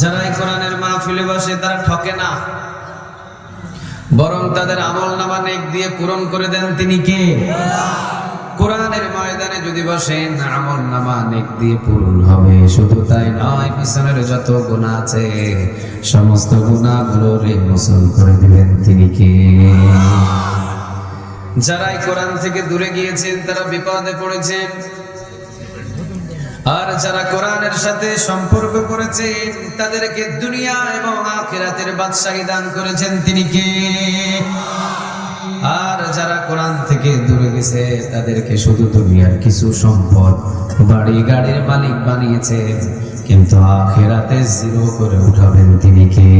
যারা এই কোরআনের মাহফিলে বসে তারা ঠকে না। বরং তাদের আমল নামা নেক দিয়ে পূরণ করে দেন তিনি কে? কোরআনের ময়দানে যদি বসেন আমল নামা নেক দিয়ে পূরণ হবে। শুধু তাই নয়, পিছনের যত গুণা আছে, সমস্ত গুণাগুলো রে মোচন করে দিবেন তিনি কে? যারাই কোরআন থেকে দূরে গিয়েছেন, তারা বিপদে পড়েছেন। আর যারা কোরআনের সাথে সম্পর্ক করেছেন, তাদেরকে দুনিয়া এবং আখিরাতের বাদশাহী দান করেছেন তিনি কে? আর যারা কোরআন থেকে দূরে গেছে, তাদেরকে শুধু দুনিয়ার কিছু সম্পদ বাড়ি গাড়ির মালিক বানিয়েছেন, কিন্তু আখেরাতে জিরো করে উঠাবেন তিনি কে?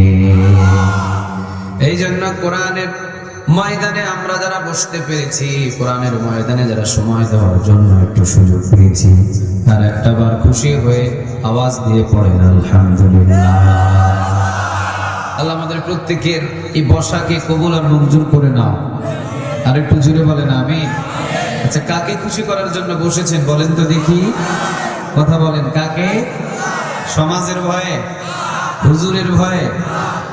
এই জন্য কোরআনের ময়দানে আমরা যারা বসতে পেরেছি, কোরআনের ময়দানে যারা সময় দেওয়ার জন্য একটু সুযোগ পেয়েছি, তার একটা বার খুশি হয়ে আওয়াজ দিয়ে পড়েন, আলহামদুলিল্লাহ। আল্লাহ আমাদের প্রত্যেকের এই বসাকে কবুল আর মঞ্জুর করে নাও। আর একটু জুড়ে বলেন আমি আচ্ছা কাকে খুশি করার জন্য বসেছেন বলেন তো দেখি। কথা বলেন, কাকে? সমাজের ভয়ে? হুজুরের ভয়ে?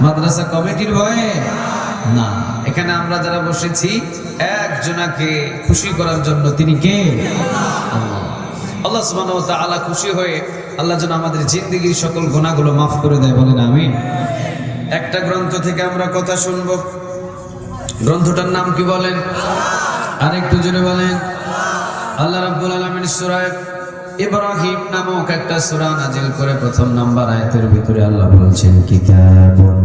মাদ্রাসা কমিটির ভয়ে? না। এখানে আমরা যারা বসেছি, একজনাকে খুশি করার জন্য তিনি কে? আল্লাহ। আল্লাহ ওয়া তাআলা খুশি হয়ে আল্লাহ যেন আমাদের জিন্দগির সকল গুনাহগুলো মাফ করে দেয়, বলেন আমিন। একটা গ্রন্থ থেকে আমরা কথা শুনব। গ্রন্থটার নাম কি বলেন? আরেকটু জোরে বলেন, আল্লাহ রাব্বুল আলামিন সূরা ইব্রাহিম নামক একটা সূরা নাজিল করে প্রথম নাম্বার আয়াতের ভিতরে আল্লাহ বলছেন, কিতাবুন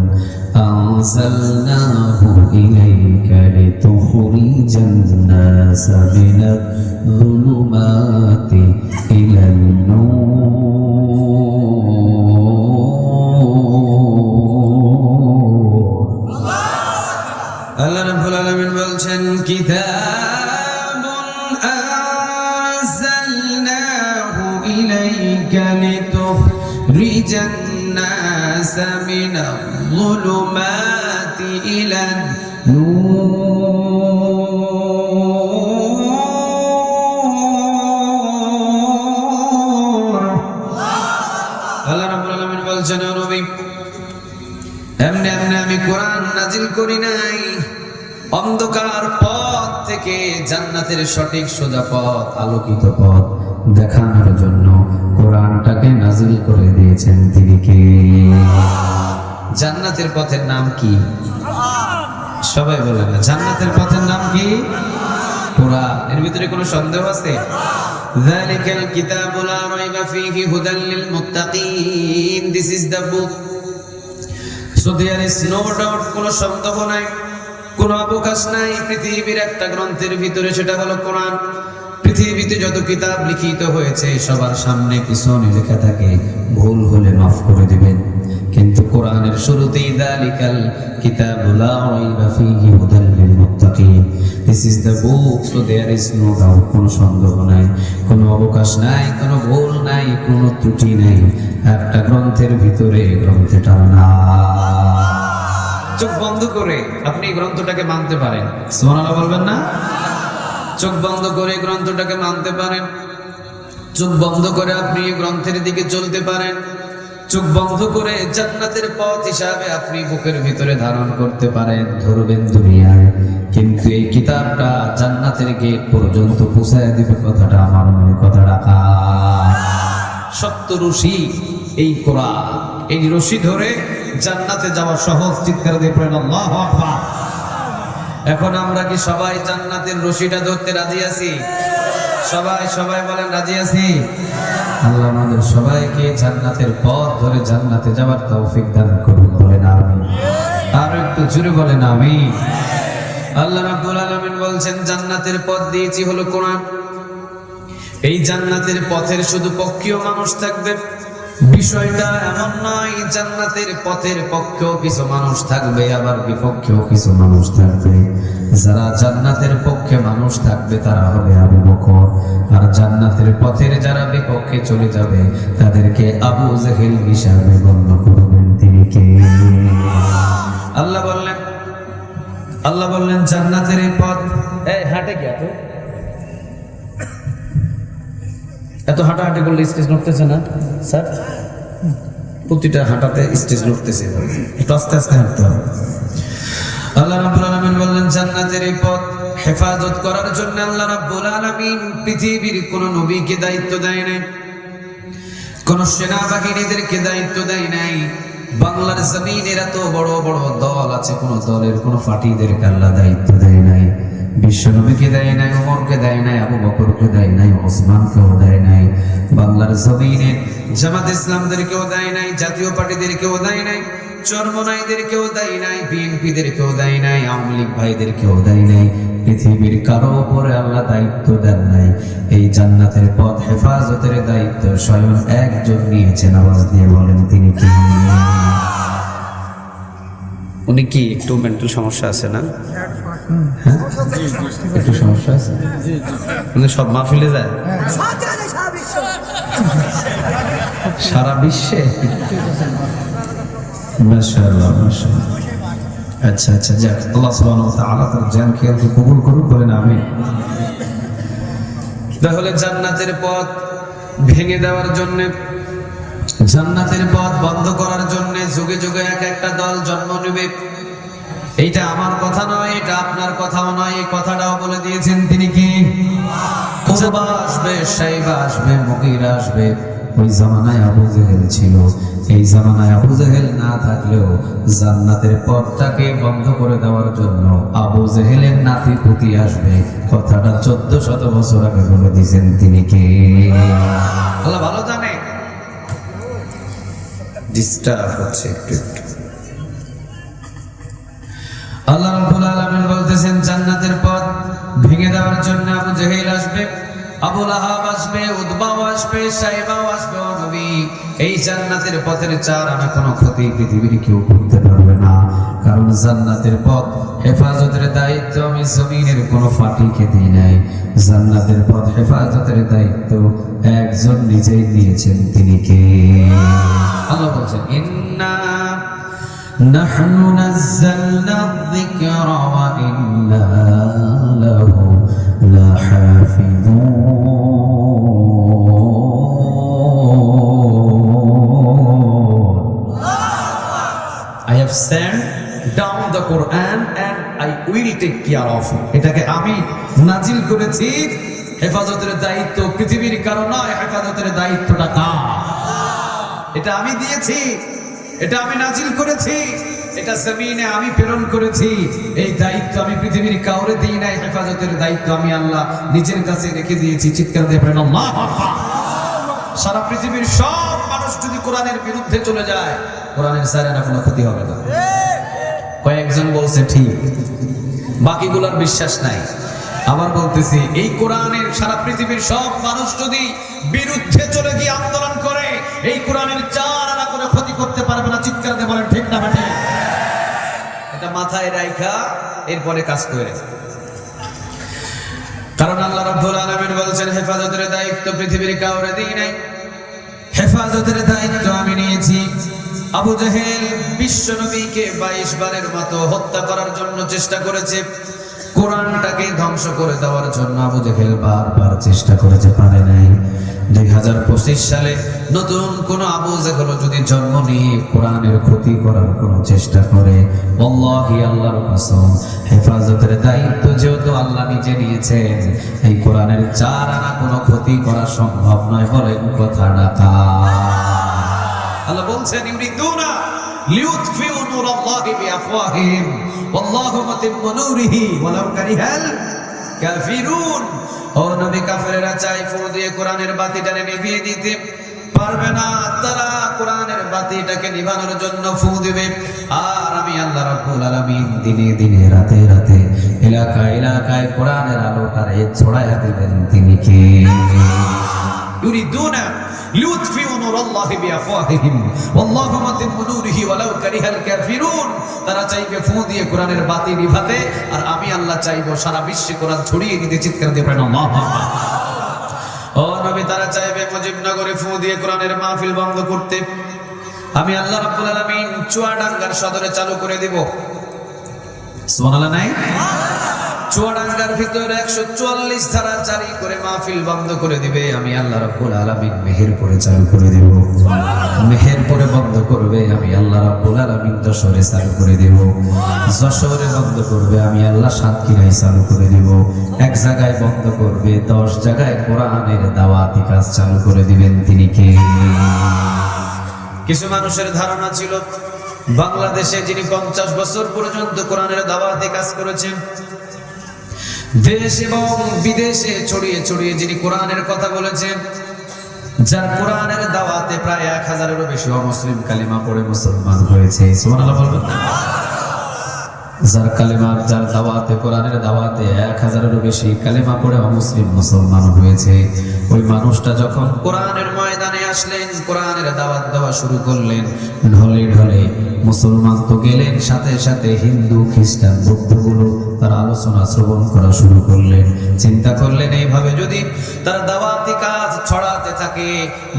আনজালনাহু ইলাইকা লিতুখরিজান নাস মিনাল যুলুমাতি ইলান নূর। আল্লাহ রাব্বুল আলামিন বলছেন কিতাবুন আল্লাহ রাব্বুল আলামিন বলছেন নবী, এমনি এমনি আমি কোরআন নাজিল করি নাই। অন্ধকার পথ থেকে জান্নাতের সঠিক সোজা পথ, আলোকিত পথ। দেখানোর জন্য কোরআনটাকে নাজিল করে দিয়েছেন তিনি কে জান্নাতের পথের নাম কি সবাই বলে না জান্নাতের পথের নাম কি কোরআন এর ভিতরে কোনো সন্দেহ আছে ذلك الكتاب لا ريب فيه هدى للمتقين This is the book So there is no doubt কোনো সন্দেহ নাই কোনো অবকাশ নাই পৃথিবীর একটা গ্রন্থের ভিতরে সেটা হলো কোরআন পৃথিবীতে যত কিতাব লিখিত হয়েছে, সবার সামনে পিছনে লেখা থাকে, ভুল হলে মাফ করে দিবেন। কিন্তু কোরআনের শুরুতেই দালিকাল কিতাবুলা রাইবা ফীহি হুদাল লিল মুত্তাকিন। This is the book so there কোনো সন্দেহ নাই, কোনো অবকাশ নাই, কোনো ভুল নাই, কোনো ত্রুটি নাই। একটা গ্রন্থের ভিতরে গ্রন্থটার না চোখ বন্ধ করে আপনি গ্রন্থটাকে মানতে পারেন। সোনালা বলবেন না? চোখ বন্ধ করে গ্রন্থটাকে মানতে পারেন। চোখ বন্ধ করে আপনি গ্রন্থের দিকে চলতে পারেন। চোখ বন্ধ করে জান্নাতের পথ হিসাবে আপনি বুকের ভিতরে ধারণ করতে পারেন। ধরবেন দুনিয়ায়। কিন্তু এই কিতাবটা জান্নাতের গেট পর্যন্ত পৌঁছায় দিবে কথাটা আমার মনে কথা রাখা সত্য রশি, এই কোরআন। এই রশি ধরে জান্নাতে যাওয়া সহজ চিৎকার দিয়ে পড়েন, আল্লাহু আকবার। এখন আমরা কি সবাই জান্নাতের রশিটা ধরতে রাজি আছি? সবাই সবাই বলেন, রাজি আছি? আল্লাহ আমাদের সবাইকে জান্নাতের পথ ধরে জান্নাতে যাওয়ার তৌফিক দান করুন, বলেন আমি আর একটু জুড়ে বলেন আমি আল্লাহ রাব্বুল আলামিন বলছেন, জান্নাতের পথ দিয়েছি হলো কোরআন। এই জান্নাতের পথের শুধু পক্ষীয় মানুষ থাকবে বিষয়টা এমন নয়, জান্নাতের পথের পক্ষেও কিছু মানুষ থাকবে, আবার বিপক্ষেও কিছু মানুষ থাকবে। যারা জান্নাতের পক্ষে মানুষ থাকবে, তারা হবে আবু বকর। আর জান্নাতের পথের যারা বিপক্ষে চলে যাবে, তাদেরকে আবু জেহেল হিসাবে গণ্য করবেন তিনি কে? আল্লাহ বললেন আল্লাহ বললেন, জান্নাতের পথ এই হাঁটে গিয়া তো। এত হাঁটাহাঁটি করলে স্টেজ নড়তেছে না, স্যার? প্রতিটা হাঁটাতে স্টেজ লড়তেছে। একটু আস্তে আস্তে হাঁটতে হবে। আল্লাহ রাব্বুল আলামিন বললেন, জান্নাতের এই পথ হেফাজত করার জন্য আল্লাহ রাব্বুল আলামিন পৃথিবীর কোন নবীকে দায়িত্ব দেয় নাই, কোন সেনাবাহিনীদেরকে দায়িত্ব দেয় নাই। বাংলার জমিনের এত বড় বড় দল আছে, কোন দলের কোন পার্টিদেরকে আল্লাহ দায়িত্ব দেয় নাই। বিশ্বনবীকে দেয় নাই, ওমরকে দেয় নাই, আবু বকরকে দেয় নাই, ওসমানকেও দেয় নাই, বাংলার জমিনে জামাত ইসলামদেরকেও দেয় নাই, জাতীয় পার্টিদেরকেও দেয় নাই, চরমনাইদেরকেও দেয় নাই, বিএনপিদেরকেও দেয় নাই, আওয়ামী লীগ ভাইদেরকেও দেয় নাই, পৃথিবীর কারও উপরে আল্লাহ দায়িত্ব দেন নাই। এই জান্নাতের পথ হেফাজতের দায়িত্ব স্বয়ং একজন নিয়েছেন, আওয়াজ দিয়ে বলেন তিনি উনি কি একটু মেন্টাল সমস্যা আছে না? একটু সমস্যা আছে? উনি সব মাহফিলে যায়? সারা বিশ্বে? আচ্ছা আচ্ছা যাক। আল্লাহ তাআলা তার জান খেয়ালকে কবুল করুন বলেন আমিন। তাহলে জান্নাতের পথ ভেঙে দেওয়ার জন্য জান্নাতের পথ বন্ধ করার জন্য যুগে যুগে এক একটা দল জন্ম নেবে। এইটা আমার কথা নয়, এটা আপনার কথাও নয়, এই কথাটাও বলে দিয়েছেন তিনি কি? আসবে, সাইবা আসবে, মুগিরা আসবে। ওই জামানায় আবু জেহেল ছিল। এই জামানায় আবু জেহেল না থাকলেও জান্নাতের পথটাকে বন্ধ করে দেওয়ার জন্য আবু জেহেলের নাতি পুতি আসবে। কথাটা চোদ্দ শত বছর আগে বলে দিয়েছেন তিনি কে? ভালো জানে। ডিস্টার্ব হচ্ছে একটু একটু। আল্লাহ রাব্বুল আলামিন বলতেছেন, জান্নাতের পথ ভেঙে দেওয়ার জন্য আবু জাহেল আসবে, আবু লাহাব আসবে উদবাও আসবে আসবে নবী। এই জান্নাতের পথের চার আনা কোনো ক্ষতি পৃথিবীর কেউ করতে পারবে না কারণ জান্নাতের পথ হেফাজতের দায়িত্ব আমি জমিনের কোনো ফাটিকে দিই নাই জান্নাতের পথ হেফাজতের দায়িত্ব একজন নিজেই নিয়েছেন তিনি কে আল্লাহ বলছেন ইন্না نحن نزلنا الذكر وإنا له لحافظون Sent down the Quran and I will take care of. it. এটাকে আমি নাজিল করেছি হেফাজতের দায়িত্ব পৃথিবীর কারণ নয়, হেফাজতের দায়িত্বটা কার এটা আমি দিয়েছি, এটা আমি নাজিল করেছি, এটা জমিনে আমি প্রেরণ করেছি। এই দায়িত্ব আমি পৃথিবীর কাউরে দিই নাই, হেফাজতের দায়িত্ব আমি আল্লাহ নিজের কাছে রেখে দিয়েছি। চিৎকার দিয়ে সারা পৃথিবীর সব মানুষ যদি কোরআনের বিরুদ্ধে চলে যায়, কোরআনের স্যারের কোনো ক্ষতি হবে না। কয়েকজন বলছে, ঠিক। বাকিগুলোর বিশ্বাস নাই। আবার বলতেছি, এই কোরআনের সারা পৃথিবীর সব মানুষ যদি বিরুদ্ধে চলে গিয়ে আন্দোলন করে, এই কোরআনের চার আনা করে ক্ষতি করতে পারবে না। চিৎকার দিয়ে বলেন, ঠিক না বেটে এটা মাথায় রাইখা, এরপরে কাজ করে। কারণ আল্লাহ রাব্বুল আলামিন বলছেন, হেফাজতের দায়িত্ব পৃথিবীর কাউরে দিই নাই। হেফাজতের দায়িত্ব আমি নিয়েছি। আবু জাহেল বিশ্ব নবীকে বাইশ বারের মতো হত্যা করার জন্য চেষ্টা করেছে। কোরআনটাকে ধ্বংস করে দেওয়ার জন্য আবু জাহেল বারবার চেষ্টা করেছে, পারে নাই। দুই হাজার পঁচিশ সালে নতুন কোন আবু জাহেল যদি জন্ম নিয়ে কোরআনের ক্ষতি করার কোন চেষ্টা করে আল্লাহি আল্লাহর হেফাজতের দায়িত্ব যেহেতু আল্লাহ নিজে নিয়েছেন, এই কোরআনের চার আনা কোনো ক্ষতি করা সম্ভব নয় বলেন কথাটা তা। আল্লাহ বলছেন, ইউরিদুনা লিউতফিউ নূরাল্লাহি বিআফওয়াহিহিম। ওয়াল্লাহু মুতিম্মু নূরিহি ওয়ালাউ কারিহাল কাফিরুন। ও নবী কাফেরেরা চাই ফু দিয়ে কোরআনের বাতিটাকে নিভিয়ে দিতে। পারবে না তারা কোরআনের বাতিটাকে নিভানোর জন্য ফু দিবে। আর আমি আল্লাহ রাব্বুল আলামিন দিনে দিনে রাতে রাতে এলাকায় এলাকায় কোরআনের আলোটারে ছড়াইয়া দিবেন তিনি কে? ইউরিদুনা লিউতফিউ নূরিহি কারিহাল কাফিরুন। তারা চাইবে ফু দিয়ে কোরআনের বাতি নিভাতে, আর আমি আল্লাহ চাইব সারা বিশ্বে কোরআন ছড়িয়ে দিতে চিৎকার দিয়ে পারেন আল্লাহু ও নবী, তারা চাইবে মুজিবনগরে ফু দিয়ে কোরআনের মাহফিল বন্ধ করতে। আমি আল্লাহ রাব্বুল আলামিন চুয়াডাঙ্গার সদরে চালু করে দেব। সুবহানাল্লাহ, নাই? চুয়াডাঙ্গার ভিতরে একশো চুয়াল্লিশ ধারা জারি করে মাহফিল বন্ধ করে দিবে, আমি আল্লাহ রাব্বুল আলামিন মেহের করে চালু করে দেব। মেহের করে বন্ধ করবে, আমি আল্লাহ রাব্বুল আলামিন যশোরে চালু করে দেব। যশোরে বন্ধ করবে, আমি আল্লাহ সাতক্ষীরায় চালু করে দেব। এক জায়গায় বন্ধ করবে, দশ জায়গায় কোরআনের দাওয়াতি কাজ চালু করে দিবেন তিনি কে? কিছু মানুষের ধারণা ছিল, বাংলাদেশে যিনি পঞ্চাশ বছর পর্যন্ত কোরআনের দাওয়াতে কাজ করেছেন দেশ এবং বিদেশে ছড়িয়ে ছড়িয়ে যিনি কোরআনের কথা বলেছেন, যার কোরআনের দাওয়াতে প্রায় এক হাজারেরও বেশি অমুসলিম কালিমা পড়ে মুসলমান হয়েছে? যার কালেমা, যার দাওয়াতে, কোরআনের দাওয়াতে এক হাজারেরও বেশি কালেমা পড়ে অমুসলিম মুসলমান হয়েছে ওই মানুষটা যখন কোরআনের ময়দানে আসলেন, কোরআনের দাওয়াত দেওয়া শুরু করলেন। ঢলে ঢলে মুসলমান তো গেলেন, সাথে সাথে হিন্দু, খ্রিস্টান বৌদ্ধগুলো তার আলোচনা শ্রবণ করা শুরু করলেন। চিন্তা করলেন, এইভাবে যদি তার দাওয়াতি কাজ ছড়াতে থাকে,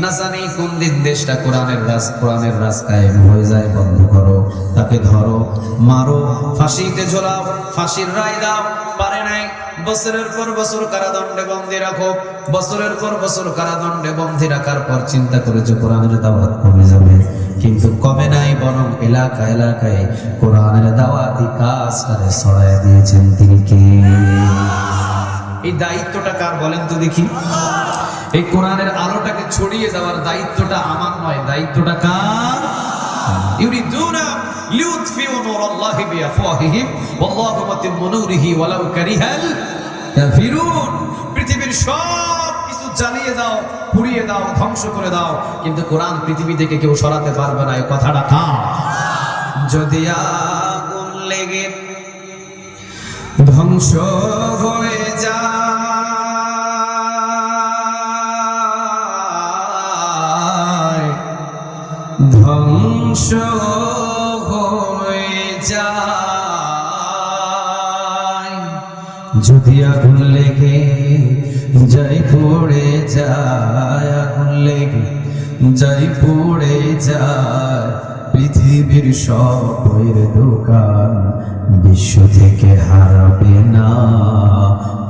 না জানি কোন দিন দেশটা কোরআনের রাজ কোরআনের রাজ কায়েম হয়ে যায়, বন্ধ করো। তাকে ধরো, মারো, ফাঁসিতে ঝোলাও, ফাঁসির রায় দাও। পারে নাই, বছরের পর বছর কারাদণ্ডে বন্দি রাখো। বছরের পর বছর কারাদণ্ডে বন্দি রাখার পর চিন্তা করেছে, কোরআনের দাওয়াত কমে যাবে। কিন্তু কমে নাই, বরং এলাকা এলাকায় কোরআনের দাওয়াতি কাজ তারে ছড়ায় দিয়েছেন তিনি কে? এই দায়িত্বটা কার বলেন তো দেখি। এই কোরআনের আলোটাকে ছড়িয়ে দেওয়ার দায়িত্বটা আমার নয়, দায়িত্বটা কার? ইউরিদুনা লিউতফিউ নূরাল্লাহি বিআফওয়াহিহিম, ওয়াল্লাহু মুতিম্মু নূরিহি ওয়ালাউ কারিহাল কাফিরুন। পৃথিবীর সব জ্বালিয়ে দাও, পুড়িয়ে দাও, ধ্বংস করে দাও। কিন্তু কোরআন পৃথিবী থেকে কেউ সরাতে পারবে না, এই কথাটা কার? যদি আগুন লেগে ধ্বংস হয়ে যায়, ধ্বংস হয়ে যদি আগুন লেগে যাই পড়ে যায় পৃথিবীর সব বইয়ের দোকান, বিশ্ব থেকে হারাবে না।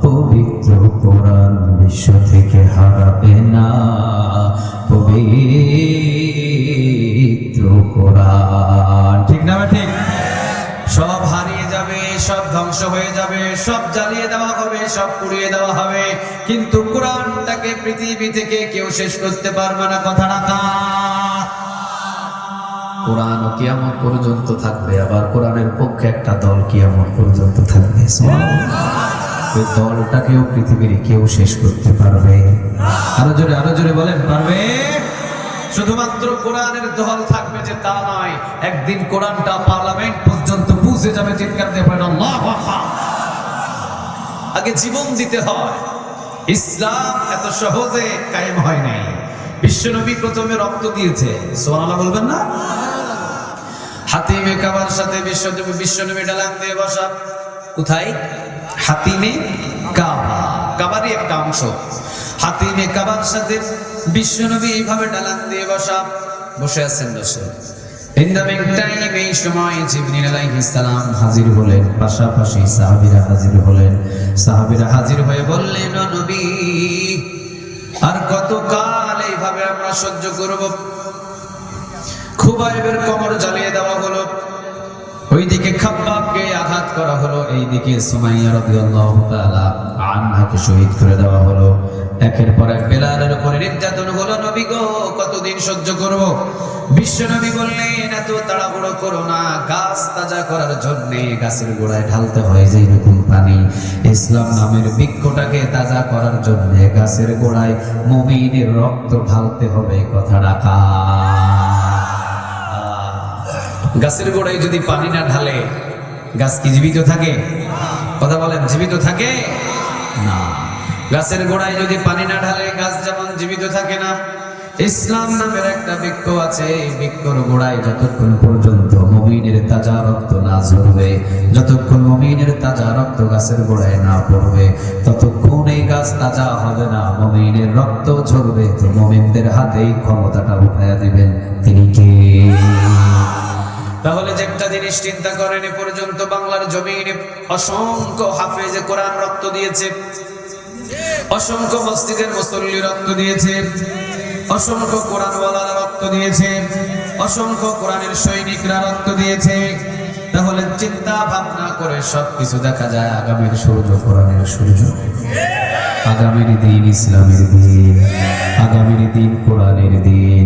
পবিত্র কোরআন বিশ্ব থেকে হারাবে না। পবিত্র ধ্বংস হয়ে যাবে। সব জ্বালিয়ে দেওয়া হবে সব পুড়িয়ে দেওয়া হবে। কিন্তু কোরআনটাকে পৃথিবী থেকে কেউ শেষ করতে পারবে না কথাটা কার কোরআন কিয়ামত পর্যন্ত থাকবে আবার কোরআনের পক্ষে একটা দল কিয়ামত পর্যন্ত থাকবে ওই দলটাকেও পৃথিবীর কেউ শেষ করতে পারবে। আরও জোরে আরও জোরে বলেন পারবে? শুধুমাত্র কোরআনের দল থাকবে যে তা নয় একদিন কোরআনটা পার্লামেন্ট পর্যন্ত পৌঁছে যাবে চিৎকার দিয়ে আল্লাহু আকবার। আগে জীবন দিতে হয় ইসলাম এত সহজে কায়েম হয় নাই। বিশ্বনবী প্রথমে রক্ত দিয়েছে। সোনালা বলবেন না? হাতিমে কাবার সাথে বিশ্বনবী বিশ্বনবী ডালান দিয়ে বসা। কোথায়? হাতিমে কাবা। কাবারই একটা অংশ। হাতিমে কাবার সাথে বিশ্বনবী এইভাবে ডালান দিয়ে বসা। বসে আছেন দর্শক In the meantime, এই সময় জিবরিল আলাইহিস সালাম হাজির হলেন পাশাপাশি সাহাবীরা হাজির হলেন। সাহাবীরা হাজির হয়ে বললেন "ও নবী আর কতকাল এইভাবে আমরা সহ্য করব। খুবাইবের কমর জ্বালিয়ে দেওয়া হলো। ওইদিকে আঘাত করা হলো। এইদিকে শহীদ করে দেওয়া হলো। একের পর এক বেলালের উপরে নির্যাতন হলো নবী গো কতদিন সহ্য করব? বিশ্ব নবী বললেন, এত তাড়াহুড়ো করো না, গাছ তাজা করার জন্য গাছের গোড়ায় ঢালতে হয় যে রকম পানি। ইসলাম নামের বৃক্ষটাকে তাজা করার জন্য গাছের গোড়ায় মুমিনের রক্ত ঢালতে হবে, কথা রাখা। গাছের গোড়ায় যদি পানি না ঢালে, গাছ কি জীবিত থাকে? কথা বলেন, জীবিত থাকে? না। গাছের গোড়ায় যদি পানি না ঢালে, গাছ যেমন জীবিত থাকে না ইসলাম নামের একটা বৃক্ষ আছে। বৃক্ষর গোড়ায় যতক্ষণ পর্যন্ত মমিনের তাজা রক্ত না ঝরবে, যতক্ষণ মমিনের তাজা রক্ত গাছের গোড়ায় না পড়বে, ততক্ষণ এই গাছ তাজা হবে না, মমিনের রক্ত ঝরবে। তো মমিনদের হাতেই ক্ষমতাটা উঠাইয়া দিবেন তিনি কে? তাহলে যে একটা জিনিস চিন্তা করেন, এ পর্যন্ত বাংলার জমিনে অসংখ্য হাফেজে কোরআন রক্ত দিয়েছে, অসংখ্য মসজিদের মুসল্লি রক্ত দিয়েছে। অসংখ্য কোরআনওয়ালারা রক্ত দিয়েছে, অসংখ্য কোরআনের সৈনিকরা রক্ত দিয়েছে। তাহলে চিন্তা ভাবনা করে সবকিছু দেখা যায় আগামীর সূর্য, কোরআনের সূর্য। আগামীর দিন ইসলামের দিন, আগামীর দিন কোরআনের দিন।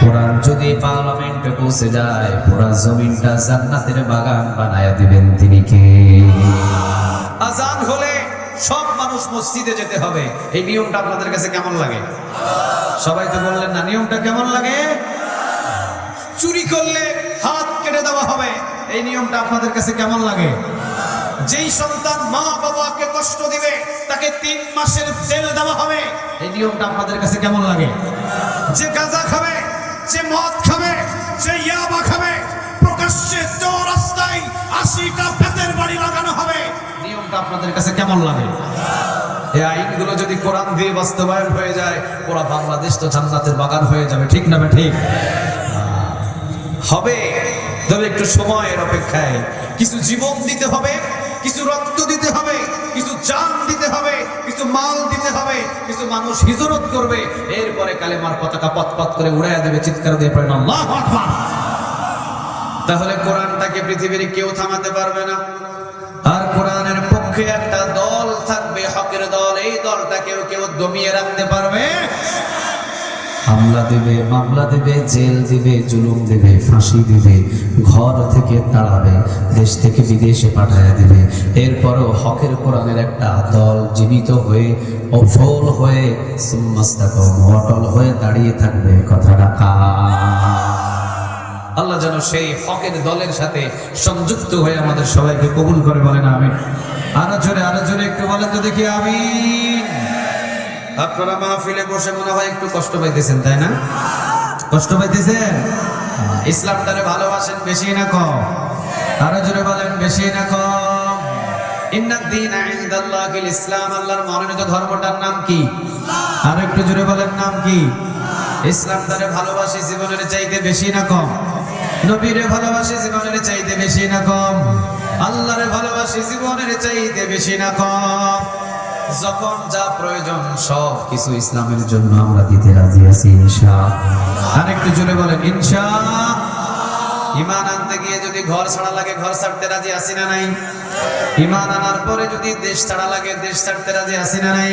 কোরআন যদি পার্লামেন্টে পৌঁছে যায়, পুরা জমিনটা জান্নাতের বাগান বানায় দিবেন তিনি কে? আজান হলে মানুষ মসজিদে যেতে হবে। এই নিয়মটা আপনাদের কাছে কেমন লাগে? সবাই তো বললেন না, নিয়মটা কেমন লাগে? চুরি করলে হাত কেটে দেওয়া হবে। এই নিয়মটা আপনাদের কাছে কেমন লাগে? যেই সন্তান মা বাবাকে কষ্ট দিবে, তাকে তিন মাসের জেল দেওয়া হবে। এই নিয়মটা আপনাদের কাছে কেমন লাগে? যে গাঁজা খাবে, যে মদ খাবে, যে ইয়াবা খাবে, প্রকাশ্যে চৌরাস্তায় আশিটা পেতের বাড়ি লাগানো নিয়মটা আপনাদের কাছে কেমন লাগে? এই আইনগুলো যদি কোরআন দিয়ে বাস্তবায়ন হয়ে যায়, পুরা বাংলাদেশ তো জান্নাতের বাগান হয়ে যাবে, ঠিক না ঠিক? হবে, তবে একটু সময়ের অপেক্ষায়। কিছু জীবন দিতে হবে, কিছু রক্ত দিতে হবে, কিছু জান দিতে হবে, কিছু মাল দিতে হবে, কিছু মানুষ হিজরত করবে, এরপরে কালেমার পতাকা পথ পথ করে উড়াইয়া দেবে, চিৎকার দিয়ে পড়েন আল্লাহ তাহলে কোরআনটাকে পৃথিবীর কেউ থামাতে পারবে না। পক্ষে একটা দল থাকবে, হকের দল, এই দলটা কেউ কেউ দমিয়ে রাখতে পারবে। হামলা দেবে, মামলা দেবে, জেল দিবে, জুলুম দেবে, ফাঁসি দিবে, ঘর থেকে তাড়াবে, দেশ থেকে বিদেশে পাঠায় দিবে। এরপরও হকের কোরআনের একটা দল জীবিত হয়ে, অফল হয়ে, সুম্মাস্তাকম, অটল হয়ে দাঁড়িয়ে থাকবে, কথাটা কা আল্লাহ যেন সেই হকের দলের সাথে সংযুক্ত হয়ে আমাদের সবাইকে কবুল করে বলেন আমি আরও জোরে আরও জোরে একটু বলেন তো দেখি আমি আপনারা মাহফিলে বসে মনে হয় একটু কষ্ট পাইতেছেন, তাই না? কষ্ট পাইতেছেন? ইসলামটারে ভালোবাসেন বেশি না কম। আরও জোরে বলেন, বেশি না কম। ইসলাম, আল্লাহর মনোনীত ধর্মটার নাম কি? আর একটু জোরে বলেন, নাম কি? ইসলাম তারে ভালোবাসি জীবনের চাইতে বেশি না কম। নবীরে ভালোবাসি জীবনের চাইতে বেশি না কম। আল্লাহরে ভালোবাসি জীবনের চাইতে বেশি না কম। যখন যা প্রয়োজন সব কিছু ইসলামের জন্য আমরা দিতে রাজি আছি ইনশা আর একটু জোরে বলেন ইনশা ইমান আনতে গিয়ে যদি ঘর ছাড়া লাগে, ঘর ছাড়তে রাজি আছি না নাই? ইমান আনার পরে যদি দেশ ছাড়া লাগে, দেশ ছাড়তে রাজি আছি না নাই?